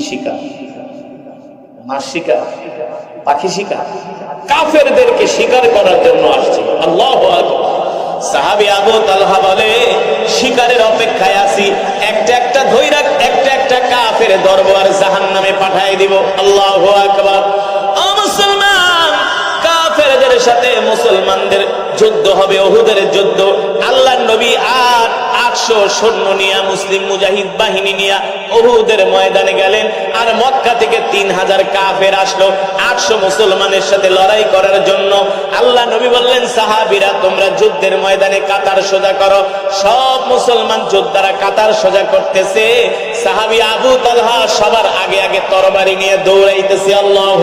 শিকার পাখি শিকার কাফেরদেরকে শিকার করার জন্য আসছে। আল্লাহ সাহাবি আবু তালহা বলে, শিকারের অপেক্ষায় একটা একটা একটা একটা কাফের দরবার জাহান নামে দিব। আল্লাহ আকবার। মুসলমান, কাফেরদের সাথে মুসলমানদের যুদ্ধ হবে, ওহুদের যুদ্ধ। আল্লাহ নবী আর আটশো সৈন্য নিয়া, মুসলিম মুজাহিদ বাহিনী নিয়া ওহুদের ময়দানে গেলেন আর মক্কা থেকে তিন হাজার কাফের আসলো। আটশো মুসলমানের সাথে লড়াই করার জন্য আল্লাহ নবী বললেন, সাহাবিরা, তোমরা যুদ্ধের ময়দানে কাতার সোজা করো। সব মুসলমান যোদ্ধারা কাতার সোজা করতেছে। সাহাবি আবু তালহা সবার আগে আগে তরবারি নিয়ে দৌড়াইতেছে। আল্লাহ